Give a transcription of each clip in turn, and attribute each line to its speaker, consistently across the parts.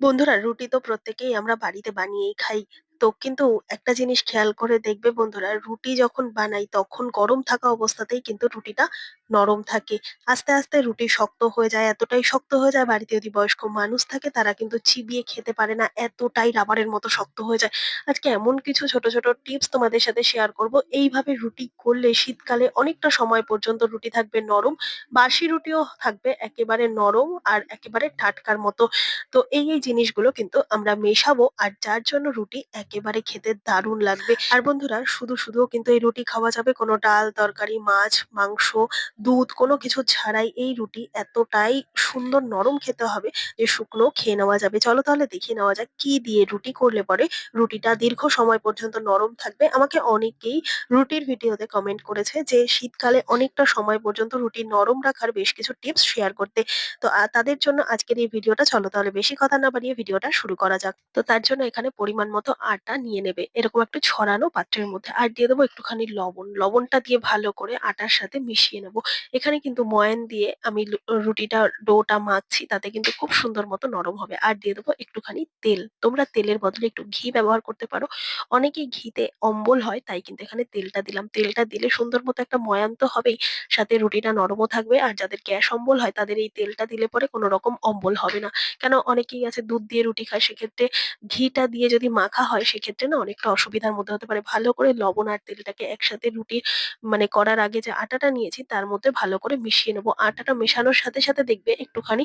Speaker 1: বন্ধুরা রুটি তো প্রত্যেকেই আমরা বাড়িতে বানিয়েই খাই। তো কিন্তু একটা জিনিস খেয়াল করে দেখবে বন্ধুরা, রুটি যখন বানাই তখন গরম থাকা অবস্থাতেই কিন্তু রুটিটা নরম থাকে। আস্তে, আস্তে রুটি শক্ত হয়ে যায়, এতটাই শক্ত হয়ে যায় বাড়িতে যদি বয়স্ক মানুষ থাকে তারা কিন্তু চিবিয়ে খেতে পারে না, এতটাই রাবারের মতো শক্ত হয়ে যায়। আজকে এমন কিছু ছোট, ছোট টিপস তোমাদের সাথে শেয়ার করব। এইভাবে রুটি করলে শীতকালে অনেকটা সময় পর্যন্ত রুটি থাকবে নরম, বাসি রুটিও থাকবে একেবারে নরম আর একেবারে টাটকার মতো। তো এই, এই জিনিসগুলো কিন্তু আমরা মেশাবো আর যার জন্য রুটি একেবারে খেতে দারুণ লাগবে। আর বন্ধুরা শুধু, শুধুও কিন্তু এই রুটি খাওয়া যাবে কোনো ডাল, তরকারি, মাছ, মাংস, দুধ কোনো কিছু ছাড়াই এই রুটি এতটাই সুন্দর নরম খেতে হবে যে শুকনো খেয়ে নেওয়া যাবে। চলো তাহলে দেখে নেওয়া যাক কি দিয়ে রুটি করলে পরে রুটিটা দীর্ঘ সময় পর্যন্ত নরম থাকবে। আমাকে অনেকেই রুটির ভিডিওতে কমেন্ট করেছে যে শীতকালে অনেকটা সময় পর্যন্ত রুটি নরম রাখার বেশ কিছু টিপস শেয়ার করতে। তো তাদের জন্য আজকের এই ভিডিওটা চলো তাহলে বেশি কথা না বাড়িয়ে ভিডিওটা শুরু করা যাক। তো তার জন্য এখানে পরিমাণ মতো আটা নিয়ে নেবে। এরকম একটু ছড়ানো পাত্রের মধ্যে। আর দিয়ে দেবো একটুখানি লবণ। লবণটা দিয়ে ভালো করে আটার সাথে মিশিয়ে নেব। এখানে কিন্তু ময়ান দিয়ে আমি রুটিটা, ডোটা মাখছি, তাতে কিন্তু খুব সুন্দর মতো নরম হবে। আর দিয়ে দেবো একটুখানি তেল। তোমরা তেলের বদলে একটু ঘি ব্যবহার করতে পারো। অনেকেই ঘিতে অম্বল হয়, তাই কিন্তু এখানে তেলটা দিলাম। তেলটা দিলে সুন্দর মতো একটা ময়ান তো হবেই। সাথে রুটিটা নরমও থাকবে আর যাদের গ্যাস অম্বল হয়, তাদের এই তেলটা দিলে পরে কোনো রকম অম্বল হবে না। কেন অনেকেই আছে দুধ দিয়ে রুটি খায়, সেক্ষেত্রে ঘিটা দিয়ে যদি মাখা হয় সেক্ষেত্রে না অনেকটা অসুবিধার মধ্যে হতে পারে। ভালো করে লবণ আর তেলটাকে একসাথে রুটি মানে করার আগে যে আটাটা নিয়েছি তার মধ্যে ভালো করে মিশিয়ে নেব। আটাটা মেশানোর সাথে, সাথে দেখবে একটুখানি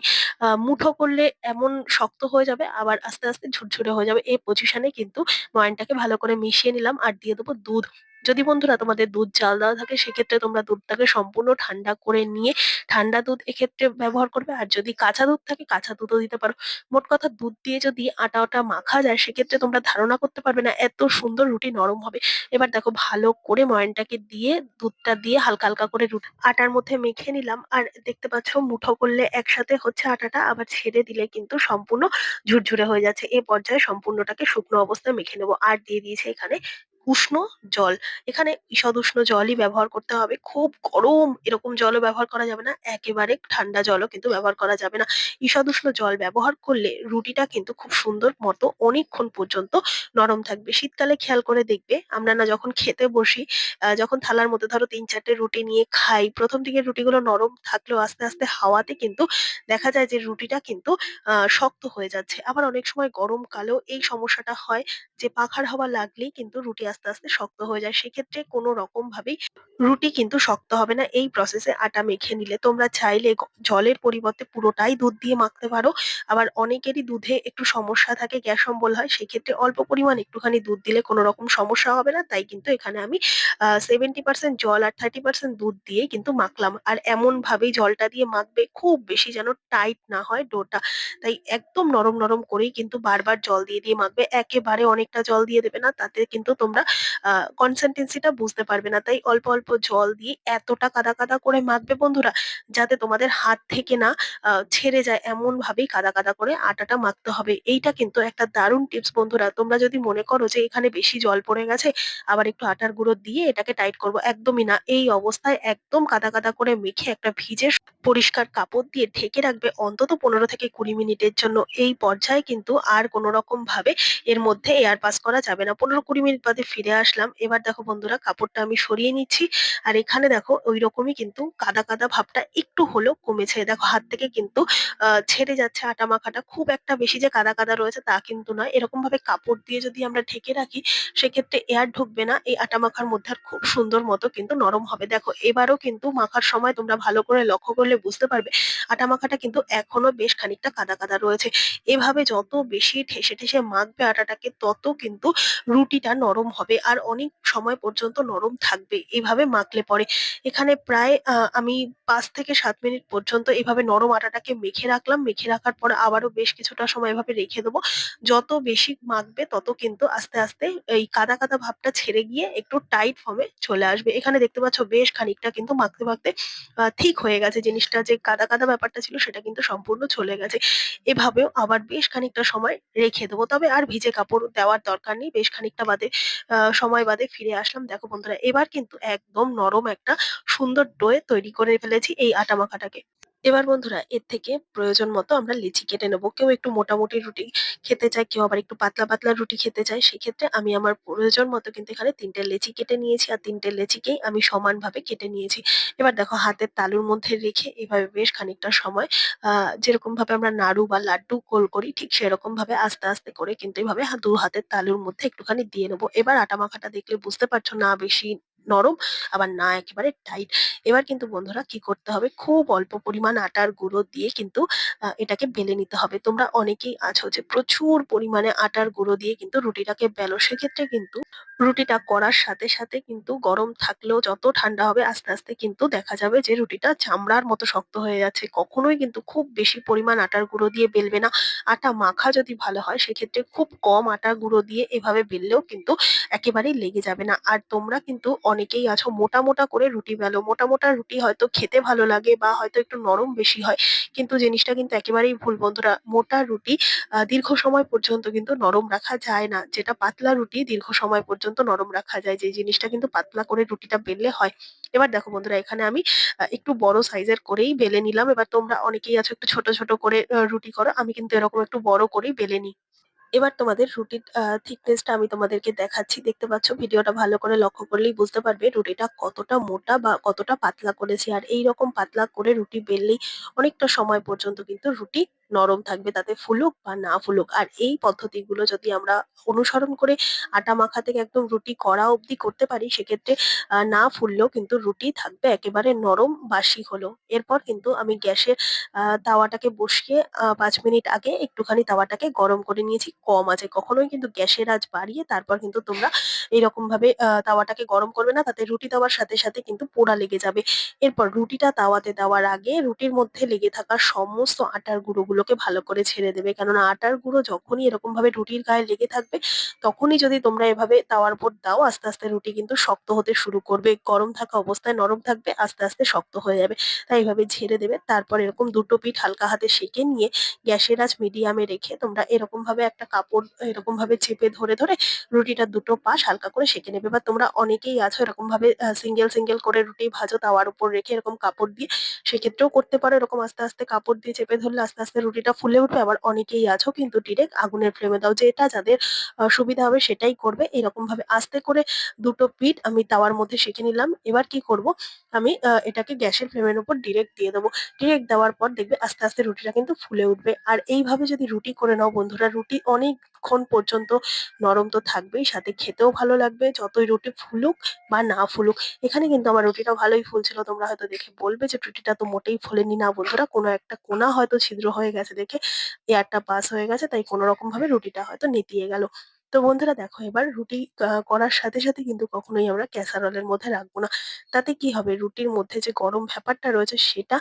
Speaker 1: মুঠো করলে এমন শক্ত হয়ে যাবে আবার আস্তে, আস্তে ঝুরঝুরে হয়ে যাবে। এই পজিশনে কিন্তু ময়নটাকে ভালো করে মিশিয়ে নিলাম আর দিয়ে দেবো দুধ। যদি বন্ধুরা তোমাদের দুধ জাল দেওয়া থাকে সেক্ষেত্রে তোমরা দুধটাকে সম্পূর্ণ ঠান্ডা করে নিয়ে ঠান্ডা দুধ এক্ষেত্রে ব্যবহার করবে। আর যদি কাঁচা দুধ থাকে কাঁচা দুধও দিতে পারো। মোট কথা দুধ দিয়ে যদি আটা-ওটা মাখা যায় সেক্ষেত্রে তোমরা ধারণা করতে পারবে না এত সুন্দর রুটি নরম হবে। এবার দেখো ভালো করে ময়নটাকে দিয়ে দুধটা দিয়ে হালকা, হালকা করে রুটি আটার মধ্যে মেখে নিলাম। আর দেখতে পাচ্ছ মুঠো করলে একসাথে হচ্ছে আটাটা আবার ছেড়ে দিলে কিন্তু সম্পূর্ণ ঝুরঝুরে হয়ে যাচ্ছে। এ পর্যায়ে সম্পূর্ণটাকে শুকনো অবস্থায় মেখে নেব। আর দিয়ে দিয়েছে এখানে উষ্ণ জল। এখানে ঈষৎ উষ্ণ জলই ব্যবহার করতে হবে। খুব গরম এরকম জলও ব্যবহার করা যাবে না। একেবারে ঠান্ডা জলও কিন্তু ব্যবহার করা যাবে না। ঈষৎ উষ্ণ জল ব্যবহার করলে রুটিটা কিন্তু খুব সুন্দর মতো অনেকক্ষণ পর্যন্ত নরম থাকবে। শীতকালে খেয়াল করে দেখবে আমরা না যখন খেতে বসি যখন থালার মধ্যে ধরো তিন চারটে রুটি নিয়ে খাই, প্রথম দিকে রুটিগুলো নরম থাকলেও আস্তে, আস্তে হাওয়াতে কিন্তু দেখা যায় যে রুটিটা কিন্তু শক্ত হয়ে যাচ্ছে। আবার অনেক সময় গরমকালেও এই সমস্যাটা হয় যে পাখার হাওয়া লাগলেই কিন্তু রুটি আস্তে, আস্তে শক্ত হয়ে যায়। সেক্ষেত্রে কোনো রকমভাবেই রুটি কিন্তু শক্ত হবে না এই প্রসেসে আটা মেখে নিলে। তোমরা চাইলে জলের পরিবর্তে পুরোটাই দুধ দিয়ে মাখতে পারো। আবার অনেকেরই দুধে একটু সমস্যা থাকে, গ্যাস অম্বল হয়। সেক্ষেত্রে অল্প পরিমাণ একটুখানি দুধ দিলে কোনো রকম সমস্যা হবে না। তাই কিন্তু এখানে আমি সেভেন্টি পার্সেন্ট জল আর 30% দুধ দিয়েই কিন্তু মাখলাম। আর এমনভাবেই জলটা দিয়ে মাখবে খুব বেশি যেন টাইট না হয় ডোটা। তাই একদম নরম, নরম করেই কিন্তু বারবার জল দিয়ে, দিয়ে মাখবে। একেবারে অনেকটা জল দিয়ে দেবে না। তাতে কিন্তু তোমরা আ কনসিস্টেন্সি টা বুঝতে পারবে না। তাই অল্প, অল্প জল দিয়ে এতটা কাদা, কাদা করে মাখবে বন্ধুরা যাতে তোমাদের হাত থেকে না ছেড়ে যায় এমন ভাবেই কাদা, কাদা করে আটাটা মাখতে হবে। এইটা কিন্তু একটা দারুণ টিপস বন্ধুরা। তোমরা যদি মনে করো যে এখানে বেশি জল পড়ে গেছে আবার একটু আটার গুঁড়ো দিয়ে এটাকে টাইট করব। একদমই না। এই অবস্থায় একদম কাদা, কাদা করে মেখে একটা ভিজে পরিষ্কার কাপড় দিয়ে ঢেকে রাখবে অন্তত ১৫ থেকে ২০ মিনিটের জন্য। এই পর্যায়ে কিন্তু আর কোনো রকম ভাবে এর মধ্যে এয়ার পাস করা যাবে না। ১৫-২০ মিনিট বাদে ফিরে আসলাম। এবার দেখো বন্ধুরা কাপড়টা আমি সরিয়ে নিচ্ছি। আর এখানে দেখো ঐরকমই কিন্তু কাদা, কাদা ভাবটা একটু হলেও কমেছে। দেখো হাত থেকে কিন্তু ছেড়ে যাচ্ছে আটা মাখাটা। খুব একটা বেশি যে কাদা, কাদা রয়েছে তা কিন্তু নয়। এরকম ভাবে কাপড় দিয়ে যদি আমরা ঢেকে রাখি সেক্ষেত্রে এয়ার ঢুকবে না। এই আটা মাখার মধ্যে আর খুব সুন্দর মতো কিন্তু নরম হবে। দেখো এবারও কিন্তু মাখার সময় তোমরা ভালো করে লক্ষ্য করলে বুঝতে পারবে আটা মাখাটা কিন্তু এখনও বেশ খানিকটা কাদা, কাদা রয়েছে। এভাবে যত বেশি ঠেসে, ঠেসে মাখবে আটাটাকে তত কিন্তু রুটিটা নরম হবে আর অনেক সময় পর্যন্ত নরম থাকবে এভাবে মাখলে পরে। এখানে প্রায় আমি পাঁচ থেকে সাত মিনিট পর্যন্ত এভাবে নরম আটাটাকে মেখে রাখলাম। মেখে রাখার পর আবারও বেশ কিছুটা সময় এভাবে রেখে দেবো। যত বেশি মাখবে তত কিন্তু আস্তে, আস্তে এই কাদা, কাদা ভাবটা ছেড়ে গিয়ে একটু টাইট ফর্মে চলে আসবে। এখানে দেখতে পাচ্ছ বেশ খানিকটা কিন্তু মাখতে, মাখতে ঠিক হয়ে গেছে জিনিসটা যে কাদা, কাদা ব্যাপারটা ছিল সেটা কিন্তু সম্পূর্ণ চলে গেছে। এভাবেও আবার বেশ খানিকটা সময় রেখে দেবো। তবে আর ভিজে কাপড় দেওয়ার দরকার নেই। বেশ খানিকটা বাদে সময় বাদে ফিরে আসলাম। দেখো বন্ধুরা, এবার কিন্তু একদম নরম একটা সুন্দর ডোয়ে তৈরি করে ফেলেছি এই আটা মাখাটাকে। এবার বন্ধুরা এর থেকে প্রয়োজন মতো আমরা লিচি কেটে নেব। কেউ একটু মোটামুটি রুটি খেতে চায়, কেউ আবার একটু পাতলা, পাতলা রুটি খেতে চায়। সেক্ষেত্রে আমি আমার প্রয়োজন মতো কিন্তু এখানে তিনটে লেচি কেটে নিয়েছি। আর ৩ টে লেচিকেই আমি সমানভাবে কেটে নিয়েছি। এবার দেখো হাতের তালুর মধ্যে রেখে এভাবে বেশ খানিকটা সময় আ যেরকমভাবে আমরা নাড়ু বা লাড্ডু গোল করি ঠিক সেরকমভাবে আস্তে, আস্তে করে কিন্তু হা ২ হাতের তালুর মধ্যে একটুখানি দিয়ে নেব। এবার আটা মাখাটা দেখলে বুঝতে পারছ না বেশি নরম, আবার না একেবারে টাইট। এবার কিন্তু বন্ধুরা কি করতে হবে খুব অল্প পরিমাণ আটার গুঁড়ো দিয়ে কিন্তু এটাকে বেলে নিতে হবে। তোমরা অনেকেই আছো যে প্রচুর পরিমাণে আটার গুঁড়ো দিয়ে কিন্তু রুটিটাকে বেলো। সেক্ষেত্রে কিন্তু রুটিটা করার সাথে, সাথে কিন্তু গরম থাকলেও যত ঠান্ডা হবে আস্তে, আস্তে কিন্তু দেখা যাবে যে রুটিটা চামড়ার মতো শক্ত হয়ে যাচ্ছে। কখনোই কিন্তু খুব বেশি পরিমাণ আটার গুঁড়ো দিয়ে বেলবে না। আটা মাখা যদি ভালো হয় সেক্ষেত্রে খুব কম আটার গুঁড়ো দিয়ে এভাবে বেললেও কিন্তু একেবারেই লেগে যাবে না। আর তোমরা কিন্তু অনেকেই আছো মোটা, মোটা করে রুটি বেলো। মোটা, মোটা রুটি হয়তো খেতে ভালো লাগে বা হয়তো একটু নরম বেশি হয়। কিন্তু জিনিসটা কিন্তু একেবারেই ভুল বন্ধুরা। মোটা রুটি দীর্ঘ সময় পর্যন্ত কিন্তু নরম রাখা যায় না। যেটা পাতলা রুটি দীর্ঘ সময় পর্যন্ত নরম রাখা যায়। যে জিনিসটা কিন্তু পাতলা করে রুটিটা বেললে হয়। এবার দেখো বন্ধুরা এখানে আমি একটু বড় সাইজের করেই বেলে নিলাম। এবার তোমরা অনেকেই আছো একটু ছোট, ছোট করে রুটি করো। আমি কিন্তু এরকম একটু বড় করেই বেলে নিই। এবার তোমাদের রুটির থিকনেসটা আমি তোমাদেরকে দেখাচ্ছি। দেখতে পাচ্ছ ভিডিওটা ভালো করে লক্ষ্য করলেই বুঝতে পারবে রুটিটা কতটা মোটা বা কতটা পাতলা করেছি। আর এইরকম পাতলা করে রুটি বেললেই অনেকটা সময় পর্যন্ত কিন্তু রুটি নরম থাকবে তাতে ফুলুক বা না ফুলুক। আর এই পদ্ধতিগুলো যদি আমরা অনুসরণ করে আটা মাখা থেকে একদম রুটি করা অবধি করতে পারি সেক্ষেত্রে না ফুললেও কিন্তু রুটি থাকবে একেবারে নরম বাসি হলেও। এরপর কিন্তু আমি গ্যাসের তাওয়াটাকে বসিয়ে ৫ মিনিট আগে একটুখানি তাওয়াটাকে গরম করে নিয়েছি কম আছে কখনোই কিন্তু গ্যাসের আজ বাড়িয়ে তারপর কিন্তু তোমরা এইরকমভাবে আ তাওয়াটাকে গরম করবে না। তাতে রুটি দেওয়ার সাথে, সাথে কিন্তু পোড়া লেগে যাবে। এরপর রুটিটা তাওয়াতে দেওয়ার আগে রুটির মধ্যে লেগে থাকা সমস্ত আটার গুঁড়োগুলোকে ভালো করে ছেড়ে দেবে। কেননা আটার গুঁড়ো যখনই এরকমভাবে রুটির গায়ে লেগে থাকবে তখনই যদি তোমরা এভাবে তাওয়ার উপর দাও আস্তে, আস্তে রুটি কিন্তু শক্ত হতে শুরু করবে। গরম থাকা অবস্থায় নরম থাকবে, আস্তে, আস্তে শক্ত হয়ে যাবে। তাই এভাবে ঝেড়ে দেবে। তারপর এরকম দুটো পিঠ হালকা হাতে সেঁকে নিয়ে গ্যাসের আঁচ মিডিয়ামে রেখে তোমরা এরকমভাবে একটা কাপড় এরকমভাবে চেপে ধরে, ধরে রুটিটার দুটো পাশ হালকা করে সেঁকে নেবে। বা তোমরা অনেকেই আছো এরকমভাবে আ সিঙ্গেল, সিঙ্গেল করে রুটি ভাজো তাওয়ার উপর রেখে এরকম কাপড় দিয়ে। সেক্ষেত্রেও করতে পারো এরকম আস্তে, আস্তে কাপড় দিয়ে চেপে ধরলে আস্তে, আস্তে রুটিটা ফুলে উঠবে। আবার অনেকেই আছো কিন্তু ডিরেক্ট আগুনের ফ্লেমে দাও। যেটা যাদের সুবিধা হবে সেটাই করবে। এরকমভাবে আস্তে করে দুটো পিঠ আমি তাওয়ার মধ্যে সেঁকে নিলাম। এবার কি করব আমি এটাকে গ্যাসের ফ্লেমের উপর ডিরেক্ট দিয়ে দেবো। ডিরেক্ট দেওয়ার পর দেখবে আস্তে, আস্তে রুটিটা কিন্তু ফুলে উঠবে। আর এইভাবে যদি রুটি করে নাও বন্ধুরা রুটি অনেকক্ষণ পর্যন্ত নরম তো থাকবেই সাথে খেতেও ভালো লাগবে যতই রুটি ফুলুক বা না ফুলুক। এখানে কিন্তু আমার রুটিটা ভালোই ফুলছিল। তোমরা হয়তো দেখে বলবে যে রুটিটা তো মোটেই ফোলেনি। না বন্ধুরা কোনো একটা কোনা হয়তো ছিদ্র হয়ে গেছে দেখে এয়ারটা পাস হয়ে গেছে তাই কোনরকমভাবে রুটিটা হয়তো নেতিয়ে গেল। তো বন্ধুরা দেখো এবার রুটি করার সাথে, সাথে কিন্তু কখনোই আমরা ক্যাসারলের মধ্যে রাখব না। তাতে কি হবে রুটির মধ্যে যে গরম ব্যাপারটা রয়েছে সেটা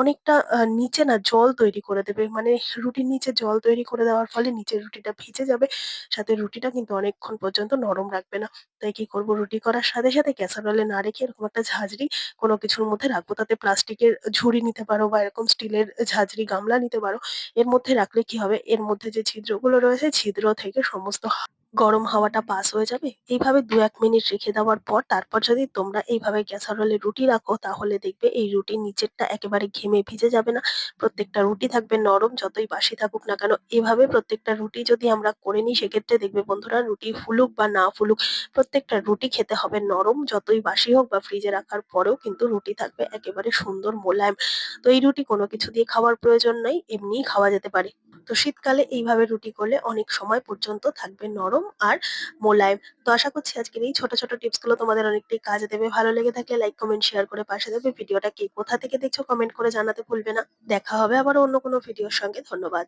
Speaker 1: অনেকটা নিচে না জল তৈরি করে দেবে। মানে রুটির নিচে জল তৈরি করে দেওয়ার ফলে নিচের রুটিটা ভিজে যাবে। সাথে রুটিটা কিন্তু অনেকক্ষণ পর্যন্ত নরম রাখবে না। তাই কি করব রুটি করার সাথে, সাথে ক্যাসারোলে না রেখে এরকম একটা ঝাঁঝরি কোনো কিছুর মধ্যে রাখব। তাতে প্লাস্টিকের ঝুড়ি নিতে পারো বা এরকম স্টিলের ঝাঁঝরি গামলা নিতে পারো। এর মধ্যে রাখলে কি হবে এর মধ্যে যে ছিদ্রগুলো রয়েছে ছিদ্র থেকে সমস্ত গরম হাওয়াটা পাস হয়ে যাবে। এইভাবে ২-১ মিনিট রেখে দেওয়ার পর তারপর যদি তোমরা এইভাবে ক্যাসারোলে রুটি রাখো, তাহলে দেখবে এই রুটির নিচেরটা একেবারে ঘেমে ভিজে যাবে না। প্রত্যেকটা রুটি থাকবে নরম, যতই বাসি থাকুক না কেন। এভাবে প্রত্যেকটা রুটি যদি আমরা করে নিই, সেক্ষেত্রে দেখবে বন্ধুরা রুটি ফুলুক বা না ফুলুক, প্রত্যেকটা রুটি খেতে হবে নরম যতই বাসি হোক বা ফ্রিজে রাখার পরেও কিন্তু রুটি থাকবে একেবারে সুন্দর মোলায়েম। তো এই রুটি কোনো কিছু দিয়ে খাওয়ার প্রয়োজন নাই, এমনিই খাওয়া যেতে পারে। তো শীতকালে এইভাবে রুটি করলে অনেক সময় পর্যন্ত থাকবে নরম আর মোলায়েম। তো আশা করছি আজকের এই ছোট, ছোট টিপসগুলো তোমাদের অনেকটাই কাজে দেবে। ভালো লেগে থাকলে লাইক, কমেন্ট, শেয়ার করে পাশে দেবে। ভিডিওটা কে কোথা থেকে দেখছ কমেন্ট করে জানাতে ভুলবে না। দেখা হবে আবার অন্য কোনো ভিডিওর সঙ্গে। ধন্যবাদ।